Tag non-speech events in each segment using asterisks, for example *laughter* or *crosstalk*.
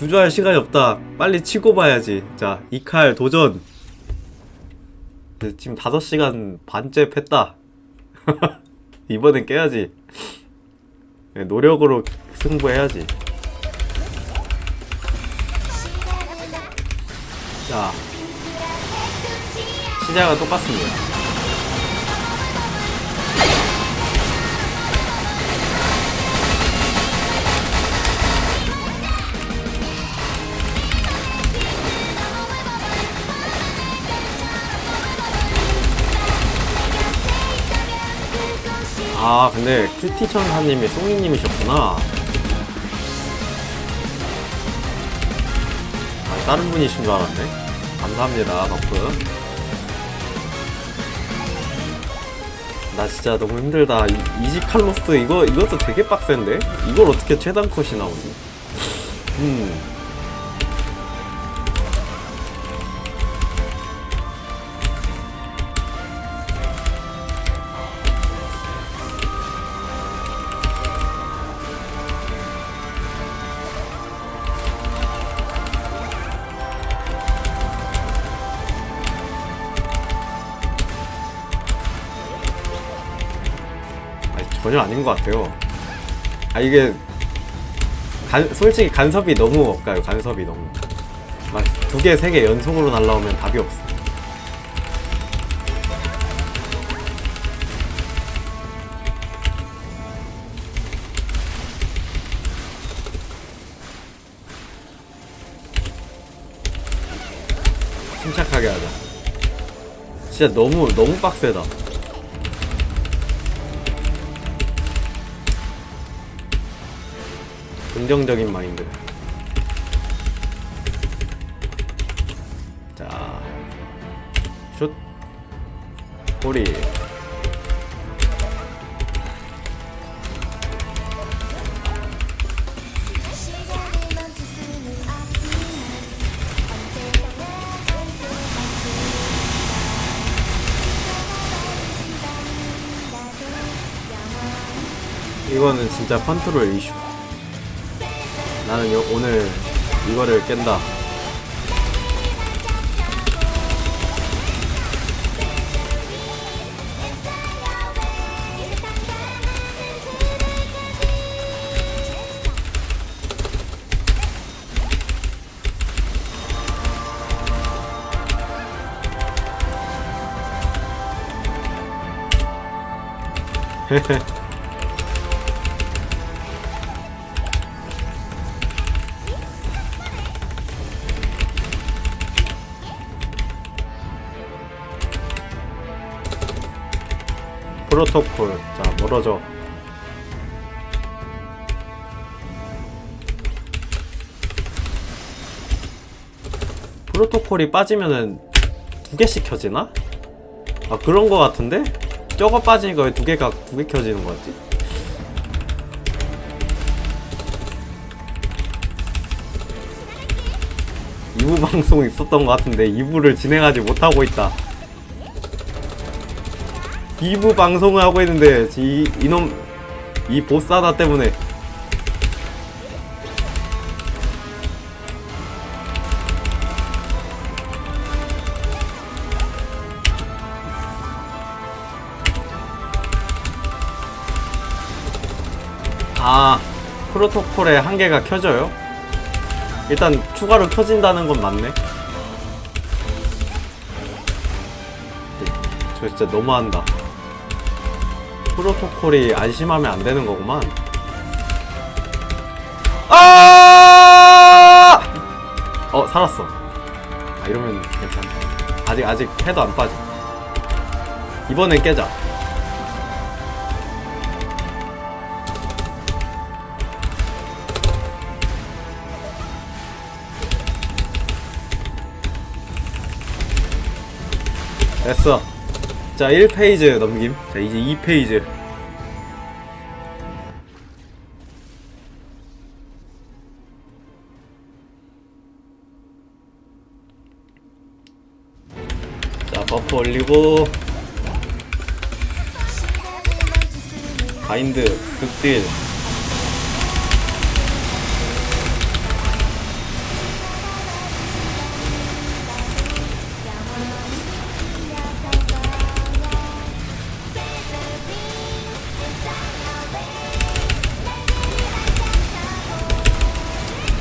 주저할 시간이 없다. 빨리 치고 봐야지. 자, 이 칼 도전. 네, 지금 5시간 반째 팼다. *laughs* 이번엔 깨야지. 네, 노력으로 승부해야지. 자, 시작은 똑같습니다. 아 근데 큐티 천사님이 송이님이셨구나. 아 다른 분이신 줄 알았네. 감사합니다 버프 나 진짜 너무 힘들다. 이, 이지 칼로스 이거 이것도 되게 빡센데? 이걸 어떻게 최단 컷이 나오지? 음 전혀 아닌 것 같아요. 아 이게 간, 솔직히 간섭이 너무 없가요. 간섭이 너무. 막 두 개, 세 개 연속으로 날라오면 답이 없어. 침착하게 하자. 진짜 너무 너무 빡세다. 긍정적인 마인드. 자, 슛, 꼬리. 이거는 진짜 컨트롤 이슈. 나는 요, 오늘 이거를 깬다. *laughs* 프로토콜. 자, 멀어져. 프로토콜이 빠지면은 두 개씩 켜지나? 아 그런 거 같은데? 저거 빠지니까 왜 두 개가 두 개 켜지는 거 같지? 이부 방송 있었던 것 같은데 2부를 진행하지 못하고 있다. 2부 방송을 하고 있는데 이 이놈 이 보스 하나 때문에. 아 프로토콜의 한계가 켜져요? 일단 추가로 켜진다는 건 맞네 저 진짜 너무한다 프로토콜이 안심하면 안 되는 거구만. 아! 어 살았어. 아 이러면 괜찮다. 아직 아직 해도 안 빠져. 이번엔 깨자. 됐어. 자, 1페이지 넘김. 자, 이제 2페이지. 자, 버프 올리고, 바인드, 극딜.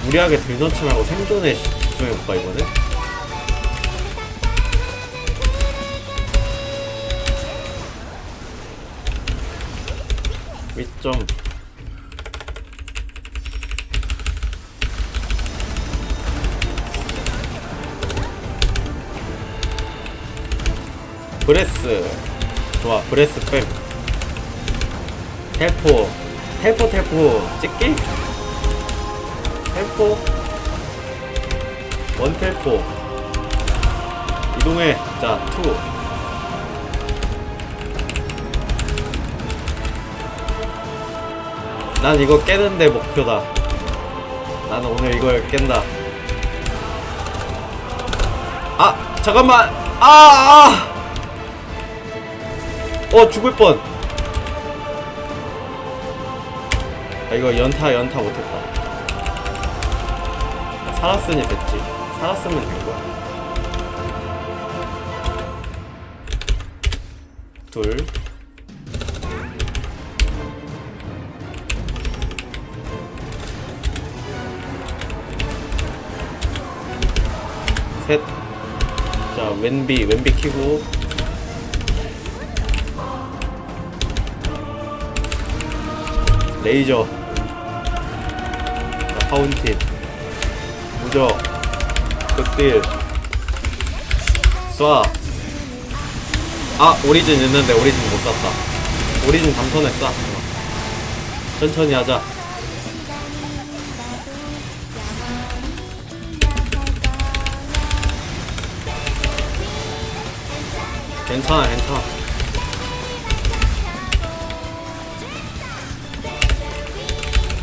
무리하게 들넣지 말고 생존에 집중해볼까 이번에? 위점. 브레스. 좋아 브레스 뺨. 텔포. 텔포 텔포. 찍기? 텔포. 원 텔포. 이동해. 자투. 난 이거 깨는 데 목표다. 나는 오늘 이걸 깬다. 아 잠깐만. 아, 아! 어 죽을 뻔. 아, 이거 연타 연타 못했다 살았으니 됐지 살았으면 된 거야 둘 셋. 자, 왼비, 왼비 키고. 레이저. 자, 파운틴. 무적. 극딜. 쏴. 아, 오리진 있는데 오리진 못 쐈다. 오리진 담턴에 쏴. 천천히 하자. 괜찮아, 괜찮아.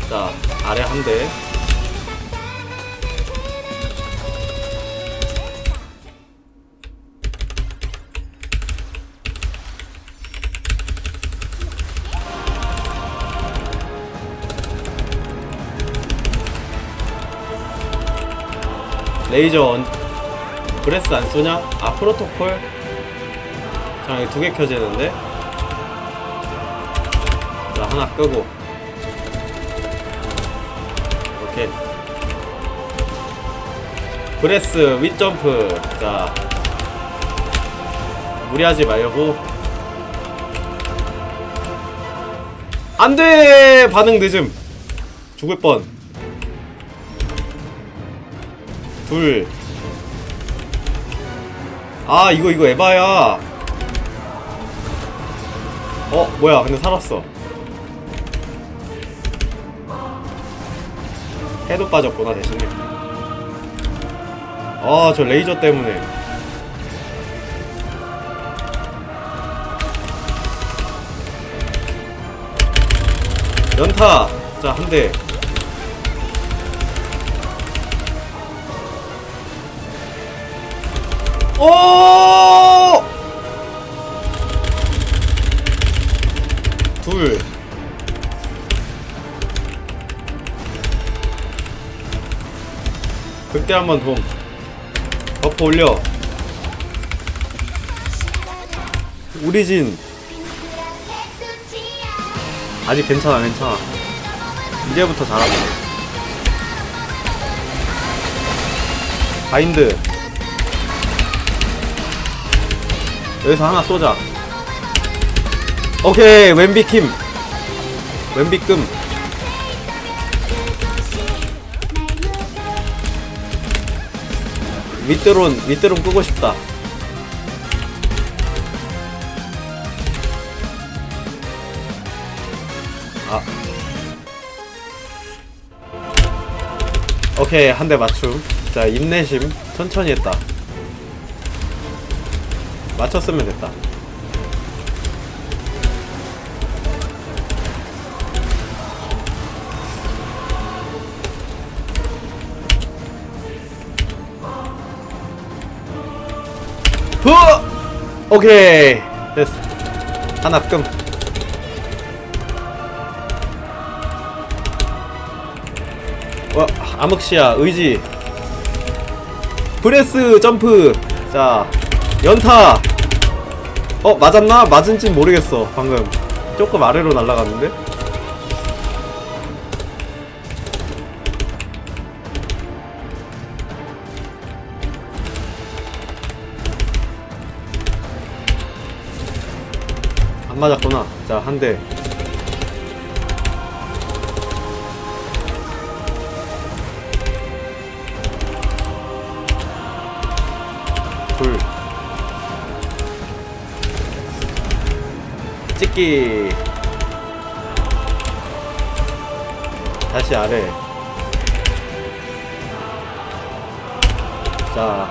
자, 아래 한 대. 레이저 언... 브레스 안 쏘냐? 아 프로토콜? 자 여기 두개 켜지는데. 자 하나 끄고. 오케이. 브레스 윗점프. 자 무리하지 말고. 안돼! 반응 늦음. 죽을 뻔 둘. 아 이거 이거 에바야. 어 뭐야. 근데 살았어. 해도 빠졌구나 대신에. 아 저 레이저 때문에. 연타. 자 한 대 오! 둘. 극대 한 번 돔. 버프 올려. 우리진 아직 괜찮아 괜찮아. 이제부터 잘하네. 바인드. 여기서 하나 쏘자. 오케이 왼비킴 왼비끔. 윗드론 윗드론 끄고 싶다. 아. 오케이 한 대 맞춤. 자 인내심 천천히 했다 맞췄으면 됐다. 후! 오케이. 됐어. 하나 끔 와 암흑시야 의지. 브레스 점프. 자 연타 어 맞았나? 맞은지 모르겠어 방금. 조금 아래로 날아갔는데? 안 맞았구나. 자 한대. 찍기. 다시 아래. 자.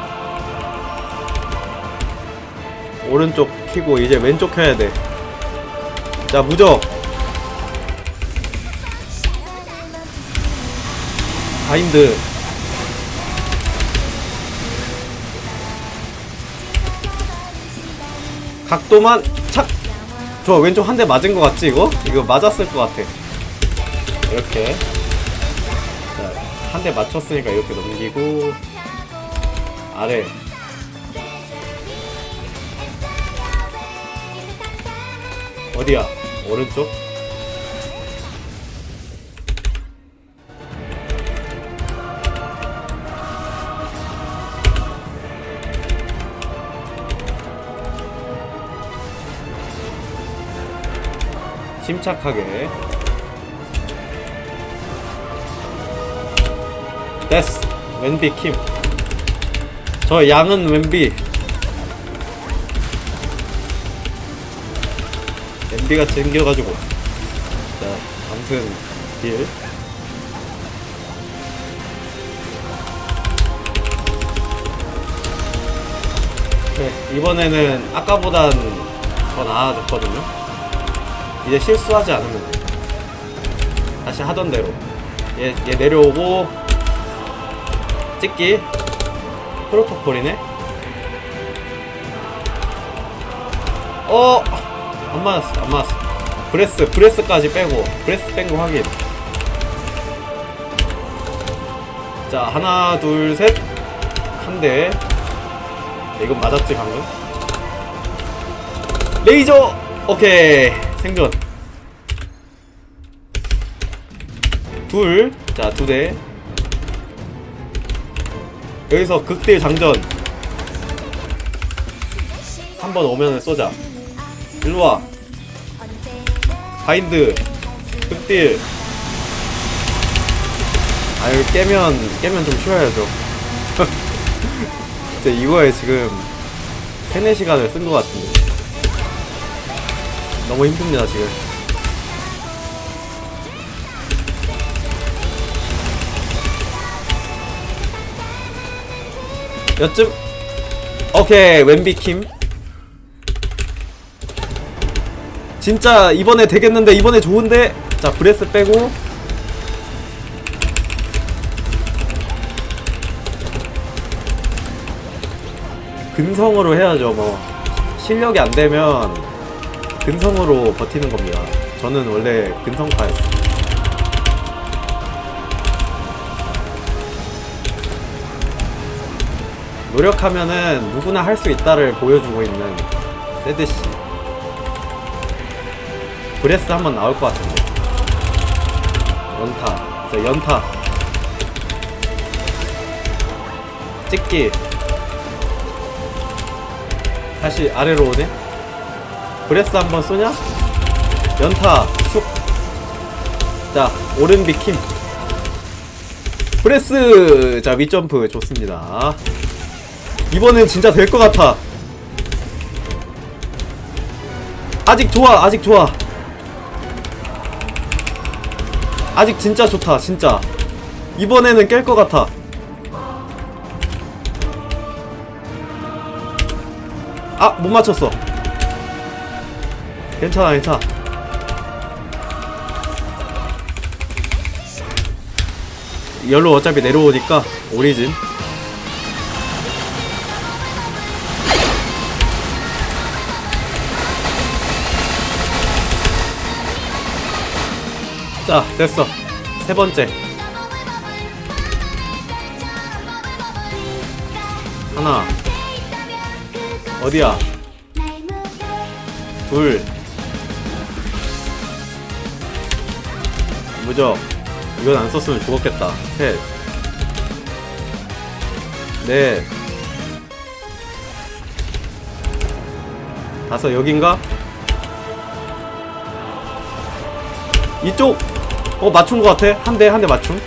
오른쪽 키고 이제 왼쪽 켜야 돼. 자, 무적. 바인드. 각도만 착. 좋아, 왼쪽 한 대 맞은 것 같지, 이거? 이거 맞았을 것 같아. 이렇게. 자, 한대 맞췄으니까 이렇게 넘기고. 아래. 어디야? 오른쪽? 침착하게. 됐어. 왼비 킴저 양은 왼비. 엠비가 챙겨가지고. 자 아무튼 딜. 네, 이번에는 아까보단 더 나아졌거든요 이제 실수하지 않으면 돼. 다시 하던 대로. 얘, 얘 내려오고 찍기. 프로토콜이네. 어! 안 맞았어 안 맞았어. 브레스 브레스까지 빼고 브레스 뺀 거 확인. 자 하나 둘 셋 한 대. 이건 맞았지 방금. 레이저! 오케이 생존. 둘자 두 대. 여기서 극딜 장전. 한 번 오면은 쏘자. 일로와. 바인드. 극딜. 아유 깨면 깨면 좀 쉬어야죠. *laughs* 진짜 이거에 지금 3, 4시간을 쓴 것 같은데 너무 힘듭니다 지금. 여쯤 오케이 웬비킴. 진짜 이번에 되겠는데 이번에 좋은데? 자 브레스 빼고. 근성으로 해야죠 뭐. 실력이 안 되면 근성으로 버티는 겁니다. 저는 원래 근성파였어요. 노력하면은 누구나 할 수 있다를 보여주고 있는 세드씨. 브레스 한번 나올 것 같은데. 연타. 저 연타. 찍기. 다시 아래로 오네 브레스 한번 쏘냐? 연타 슉자 오른 비 킴. 브레스! 자 윗점프 좋습니다. 이번엔 진짜 될 것 같아. 아직 좋아 아직 좋아. 아직 진짜 좋다 진짜. 이번에는 깰 것 같아. 아 못 맞췄어 괜찮아 괜찮아. 열로 어차피 내려오니까 오리진. 자 됐어. 세 번째. 하나. 어디야? 둘 무적 이건 안 썼으면 죽었겠다. 셋넷 다섯 여긴가? 이쪽? 어 맞춘 것 같아. 한 대 한 대 맞춤.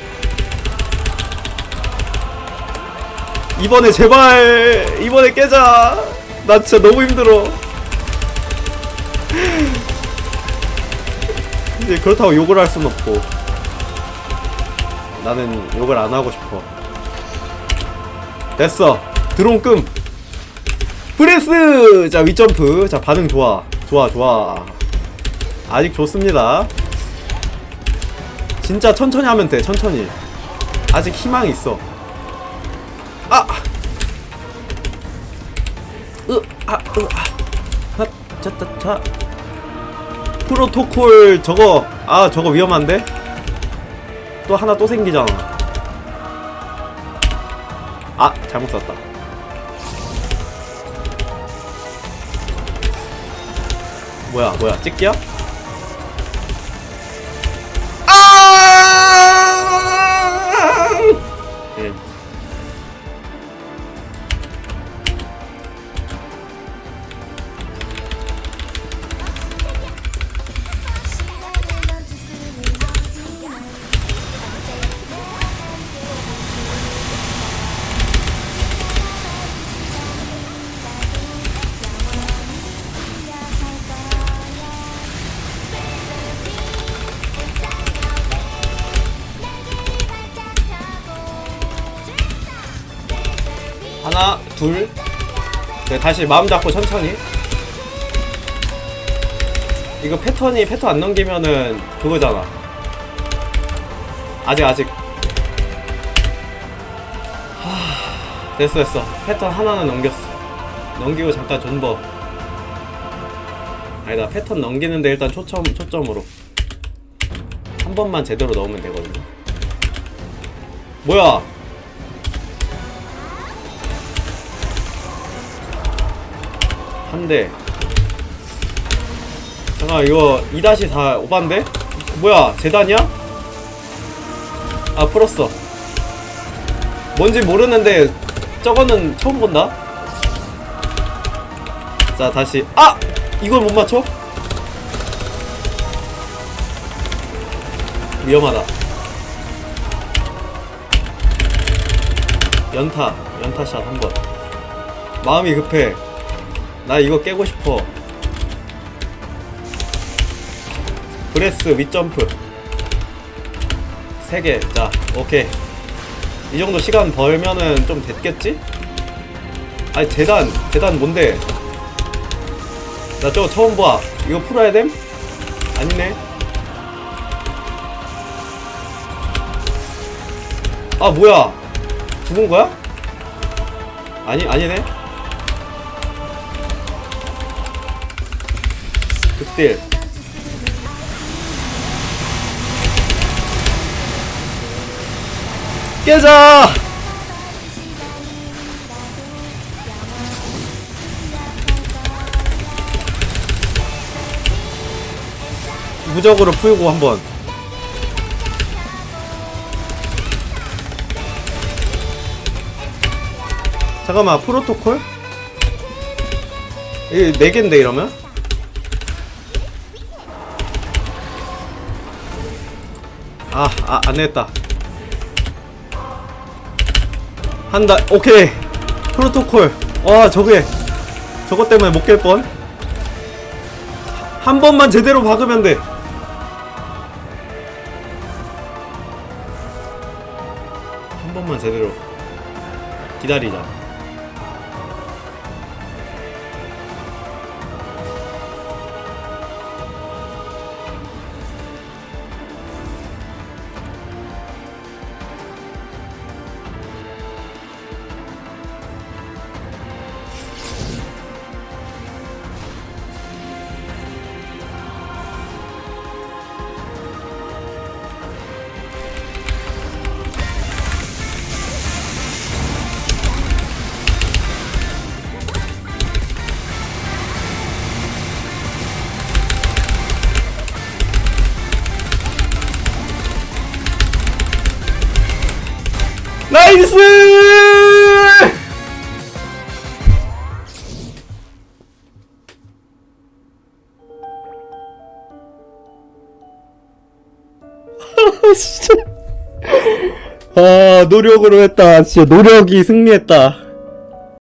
이번에 제발 이번에 깨자. 나 진짜 너무 힘들어 근데 그렇다고 욕을 할 순 없고. 나는 욕을 안 하고 싶어. 됐어. 드론 끔. 프레스! 자 윗점프. 자 반응 좋아. 좋아 좋아. 아직 좋습니다. 진짜 천천히 하면 돼 천천히. 아직 희망이 있어. 아! 으, 아, 으, 아. 핫, 자, 자, 자. 프로토콜 저거, 아, 저거 위험한데? 또 하나 또 생기잖아. 아, 잘못 썼다. 뭐야, 뭐야, 찍기야? 둘. 네, 다시 마음 잡고 천천히. 이거 패턴이 패턴 안 넘기면은 그거잖아. 아직 아직. 하... 됐어 됐어. 패턴 하나는 넘겼어. 넘기고 잠깐 존버. 아니다 패턴 넘기는데 일단 초점 초점으로 한 번만 제대로 넣으면 되거든요. 뭐야? 한 대. 잠깐 이거 2-4 오반데? 뭐야 재단이야? 아 풀었어 뭔지 모르는데 저거는 처음 본다 자 다시 아! 이걸 못 맞춰? 위험하다 연타 연타샷 한번 마음이 급해 나 이거 깨고 싶어. 브레스 윗점프. 3개. 자 오케이. 이 정도 시간 벌면은 좀 됐겠지? 아니 재단 재단 뭔데? 나 저거 처음 봐. 이거 풀어야 됨? 아니네. 아 뭐야? 죽은 거야? 아니 아니네 딜 깨자! 무적으로 풀고 한번 잠깐만 프로토콜? 이게 4개인데 이러면? 아, 아, 안 되겠다. 한다. 오케이. 프로토콜. 와, 저게. 저것 때문에 못 깰 뻔. 한 번만 제대로 박으면 돼. 한 번만 제대로. 기다리자. 노력으로 했다. 진짜 노력이 승리했다.